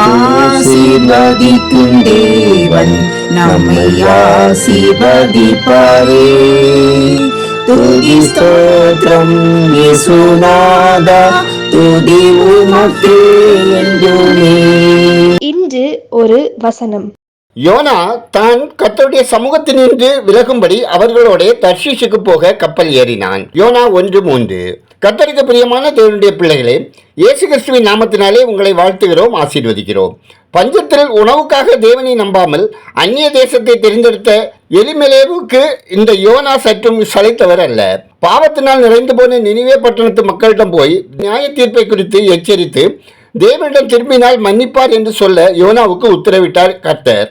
ஆசீர்வதிக்கும் தேவன் நம்மை ஆசீர்வதிப்பாரே. துதி ஸ்தோத்திரம் இயேசுநாதா துதி உமக்கே என்றுமே இன்று ஒரு வசனம். யோனா தான் கர்த்தருடைய சமூகத்தினின்று விலகும்படி அவர்களோட தர்ஷீஷுக்கு போக கப்பல் ஏறினான். யோனா ஒன்று மூன்று. கர்த்தருக்கு பிரியமான தேவனுடைய பிள்ளைகளே இயேசு கிறிஸ்துவின் நாமத்தினாலே உங்களை வாழ்த்துகிறோம் ஆசீர்வதிக்கிறோம். பஞ்சத்தில் உணவுக்காக தேவனை நம்பாமல் அந்நிய தேசத்தை தெரிந்தெடுத்த எலிமெலேவுக்கு இந்த யோனா சற்றும் சளைத்தவர் அல்ல. பாவத்தினால் நிறைந்து போன நினைவே பட்டணத்து மக்களிடம் போய் நியாய தீர்ப்பை குறித்து எச்சரித்து தேவனிடம் திரும்பினால் மன்னிப்பார் என்று சொல்ல யோனாவுக்கு உத்தரவிட்டார் கர்த்தர்.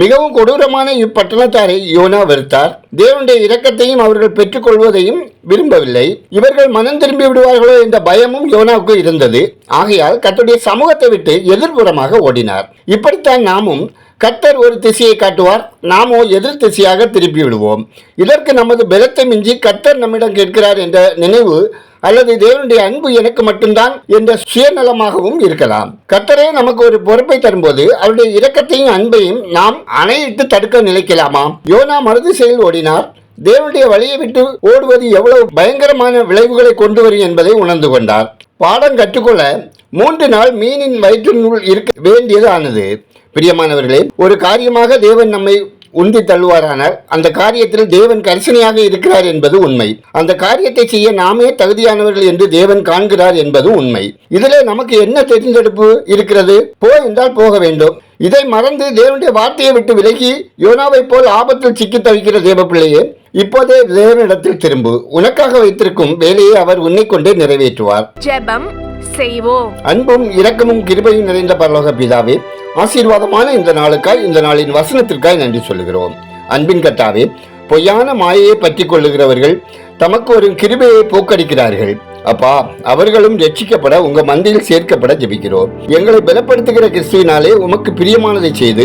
மிகவும் கொடூரமான இப்பட்டணத்தாரை யோனா வெறுத்தார். தேவனுடைய இரக்கத்தையும் அவர்கள் பெற்றுக்கொள்வதையும் விரும்பவில்லை. இவர்கள் மனம் திரும்பி விடுவார்களோ என்ற பயமும் யோனாவுக்கு இருந்தது. ஆகையால் கத்துடைய சமூகத்தை விட்டு எதிர்புறமாக ஓடினார். இப்படித்தான் நாமும் கத்தர் ஒரு திசையை காட்டுவார். நாமோ எதிர் திசையாக திருப்பி விடுவோம். இதற்கு நமது பலத்தை மிஞ்சி கத்தர் நம்மிடம் கேட்கிறார் என்ற நினைவு அல்லது தேவனுடைய அன்பு எனக்கு மட்டும்தான் என்ற சுயநலமாகவும் இருக்கலாம். கத்தரே நமக்கு ஒரு பொறுப்பை தரும்போது அவருடைய இரக்கத்தையும் அன்பையும் நாம் அணையிட்டு தடுக்க நினைக்கலாமா? யோனா மறுதிசையில் ஓடினார். தேவனுடைய வழியை விட்டு ஓடுவது எவ்வளவு பயங்கரமான விளைவுகளை கொண்டு வரும் என்பதை உணர்ந்து கொண்டார். பாடம் கற்றுக்கொள்ள மூன்று நாள் மீனின் வயிற்றினுள் இருக்க வேண்டியது ஆனது பிரியமானவர்களே ஒரு காரியமாக தேவன் நம்மை உந்தி தள்ளுவாரானால் அந்த காரியத்தில் தேவன் கரிசனையாக இருக்கிறார் என்பது உண்மை. அந்த காரியத்தை செய்ய நாமே தகுதியானவர்கள் என்று தேவன் காண்கிறார் என்பது உண்மை. இதிலே நமக்கு என்ன தெரிந்தெடுப்பு இருக்கிறது? போ என்றால் போக வேண்டும். இதை மறந்து தேவனுடைய வார்த்தையை விட்டு விலகி யோனாவை போல் ஆபத்தில் சிக்கி தவிக்கிற தேவ பிள்ளையே இப்போதே தேவனிடத்தில் திரும்பு. உனக்காக வைத்திருக்கும் வேலையை அவர் உன்னை கொண்டே நிறைவேற்றுவார். ஜெபம் செய்வோம். அன்பும் இரக்கமும் கிருபையும் நிறைந்த பரலோக பிதாவே ஆசீர்வாதமான இந்த நாளுக்காய் இந்த நாளின் வசனத்திற்காய் நன்றி சொல்லுகிறோம். அன்பின் கட்டாவே பொய்யான மாயையை பற்றி கொள்ளுகிறவர்கள் தமக்கு ஒரு கிருபையை போக்கடிக்கிறார்கள். அப்பா அவர்களும் ரட்சிக்கப்பட உங்க மந்தையில் சேர்க்கப்பட ஜெபிக்கிறோம். எங்களை பலப்படுத்துகிற கிறிஸ்துவினாலே உமக்கு பிரியமானதை செய்து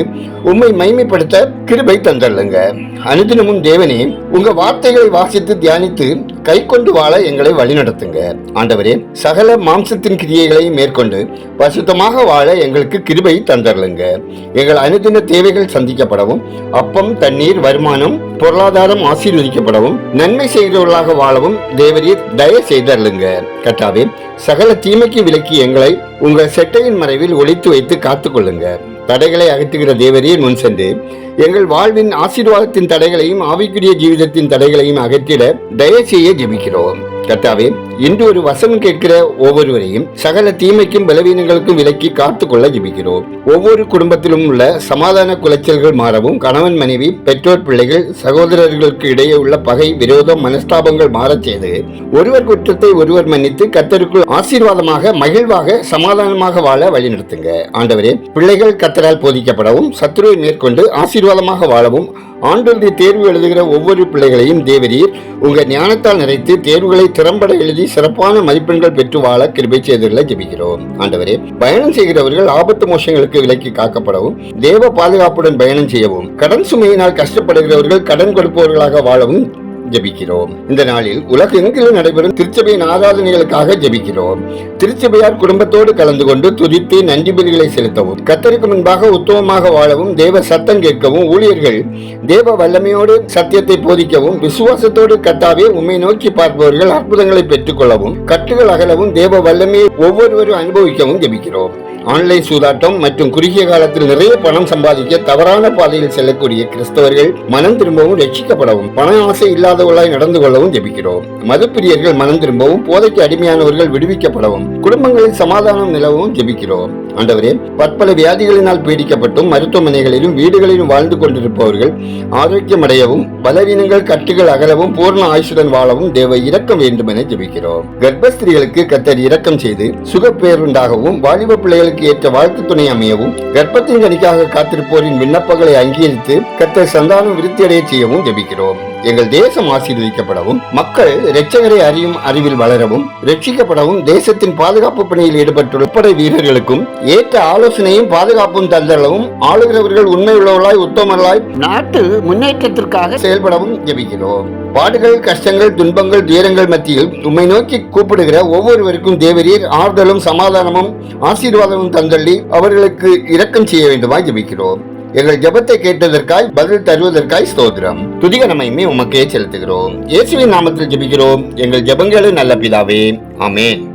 உம்மை மைமைப்படுத்த கிருபை தந்தள்ளுங்க. அனுதினமும் தேவனே உங்க வார்த்தைகளை வாசித்து தியானித்து கை கொண்டு வாழ எங்களை வழிநடத்துங்க. ஆண்டவரே சகல மாம்சத்தின் கிரியைகளை மேற்கொண்டு பசுத்தமாக வாழ எங்களுக்கு கிருபை தந்தருளுங்க எங்கள் அனுதின தேவைகள் சந்திக்கப்படவும் அப்பம் தண்ணீர் வருமானம் பொருளாதாரம் ஆசீர்வதிக்கப்படவும் நன்மை செய்கிறவர்களாக வாழவும் தேவரீர் தய செய்தருளுங்க கட்டாவே சகல தீமைக்கு விலக்கி எங்களை உங்கள் செட்டையின் மறைவில் ஒழித்து வைத்து காத்துக்கொள்ளுங்க. தடைகளை அகற்றுகிற தேவரீர் முன் சென்று எங்கள் வாழ்வின் ஆசீர்வாதத்தின் தடைகளையும் ஆவிக்குரிய ஜீவிதத்தின் தடைகளையும் அகற்றிட தயசெய்ய ஜெபிக்கிறோம். கர்த்தாவே இன்று ஒரு வசனம் கேட்கிற ஒவ்வொருவரையும் சகல தீமைக்கும் பலவீனங்களுக்கும் விலக்கி காத்துக்கொள்ள ஜெபிக்கிறோம். ஒவ்வொரு குடும்பத்திலும் உள்ள சமாதான குலைச்சல்கள் மாறவும் கணவன் மனைவி பெற்றோர் பிள்ளைகள் சகோதரர்களுக்கு இடையே உள்ள பகை விரோதம் மனஸ்தாபங்கள் மாறச் செய்து ஒருவர் குற்றத்தை ஒருவர் மன்னித்து கத்தருக்குள் ஆசீர்வாதமாக மகிழ்வாக சமாதானமாக வாழ வழிநடத்துங்க. ஆண்டவரே பிள்ளைகள் கத்தரால் போதிக்கப்படவும் சத்துருவை மேற்கொண்டு ஆசீர்வாதமாக வாழவும் ஆண்டொன்று தேர்வு எழுதுகிற ஒவ்வொரு பிள்ளைகளையும் தேவரீர் உங்கள் ஞானத்தால் நிறைத்து தேர்வுகளை திறம்பட எழுதி சிறப்பான மதிப்பெண்கள் பெற்று வாழ கிருபை செய்துள்ள ஜெபிக்கிறோம். ஆண்டவரே பயணம் செய்கிறவர்கள் ஆபத்து மோசங்களுக்கு விலக்கி காக்கப்படவும் தேவ பாதுகாப்புடன் பயணம் செய்யவும் கடன் சுமையினால் கஷ்டப்படுகிறவர்கள் கடன் கொடுப்பவர்களாக வாழவும் ஜபிக்கிறோம். இந்த நாளில் உலகெங்கிலும் நடைபெறும் திருச்சபையின் ஆராதனைகளுக்காக ஜெபிக்கிறோம். திருச்சபையார் குடும்பத்தோடு கலந்து கொண்டு துதித்து நன்றி பலிகளை செலுத்தவும் கத்தருக்கு முன்பாக உத்தமமாக வாழவும் தேவ சத்தம் கேட்கவும் ஊழியர்கள் தேவ வல்லமையோடு சத்தியத்தை போதிக்கவும் விசுவாசத்தோடு கத்தாவே உம்மை நோக்கி பார்ப்பவர்கள் அற்புதங்களை பெற்றுக்கொள்ளவும் கட்டுகள் அகலவும் தேவ வல்லமையை ஒவ்வொருவரும் அனுபவிக்கவும் ஜபிக்கிறோம். ஆன்லைன் சூதாட்டம் மற்றும் குறுகிய காலத்தில் நிறைய பணம் சம்பாதிக்க தவறான பாதையில் செல்லக்கூடிய கிறிஸ்தவர்கள் மனம் திரும்பவும் ரட்சிக்கப்படவும் பண ஆசை இல்லாதவர்களாய் நடந்து கொள்ளவும் ஜெபிக்கிறோம். மதுப்பிரியர்கள் மனம் திரும்பவும் போதைக்கு அடிமையானவர்கள் விடுவிக்கப்படவும் குடும்பங்களில் சமாதானம் நிலவும் ஜெபிக்கிறோம். ஆண்டவரே பற்பல வியாதிகளினால் பீடிக்கப்பட்டும் மருத்துவமனைகளிலும் வீடுகளிலும் வாழ்ந்து கொண்டிருப்பவர்கள் ஆரோக்கியமடையவும் பலவீனங்கள் கட்டுகள் அகலவும் பூர்ண ஆயுசுடன் வாழவும் தேவ இரக்கம் வேண்டும் என ஜெபிக்கிறோம். கர்ப்பஸ்திரிகளுக்கு கத்தர் இரக்கம் செய்து சுகப்பேருண்டாகவும் வாலிப பிள்ளைகள் அவர்களுக்கு ஏற்ற வாழ்த்து துணை அமையவும் கர்ப்பத்தின் கனிக்காக காத்திருப்போரின் விண்ணப்பங்களை அங்கீகரித்து கத்தர் சந்தானம் விருத்தியடைய செய்யவும் ஜெபிக்கிறோம். எங்கள் தேசம் ஆசீர்வதிக்கப்படவும் மக்கள் இரட்சகரை அறியும் அறிவில் வளரவும் ரட்சிக்கப்படவும் தேசத்தின் பாதுகாப்பு பணியில் ஈடுபட்டுள்ள முப்படை வீரர்களுக்கும் ஏற்ற ஆலோசனையும் பாதுகாப்பும் தந்தளவும் ஆளுகிறவர்கள் உண்மையுள்ளவர்களாய் உத்தமர்களாய் நாட்டு முன்னேற்றத்திற்காக செயல்படவும் ஜெபிக்கிறோம். பாடுகள் கஷ்டங்கள் துன்பங்கள் துயரங்கள் மத்தியில் உம்மை நோக்கி கூப்பிடுகிற ஒவ்வொருவருக்கும் தேவரீர் ஆறுதலும் சமாதானமும் ஆசீர்வாதமும் தந்தள்ளி அவர்களுக்கு இரக்கம் செய்ய வேண்டுமாய் ஜெபிக்கிறோம். எங்கள் ஜெபத்தை கேட்டதற்காய் பதில் தருவதற்காய் ஸ்தோத்திரம். துதிக நம்மையுமே உமக்கே செலுத்துகிறோம். இயேசுவின் நாமத்தில் ஜெபிக்கிறோம். எங்கள் ஜெபங்களும் நல்ல பிதாவே. ஆமென்.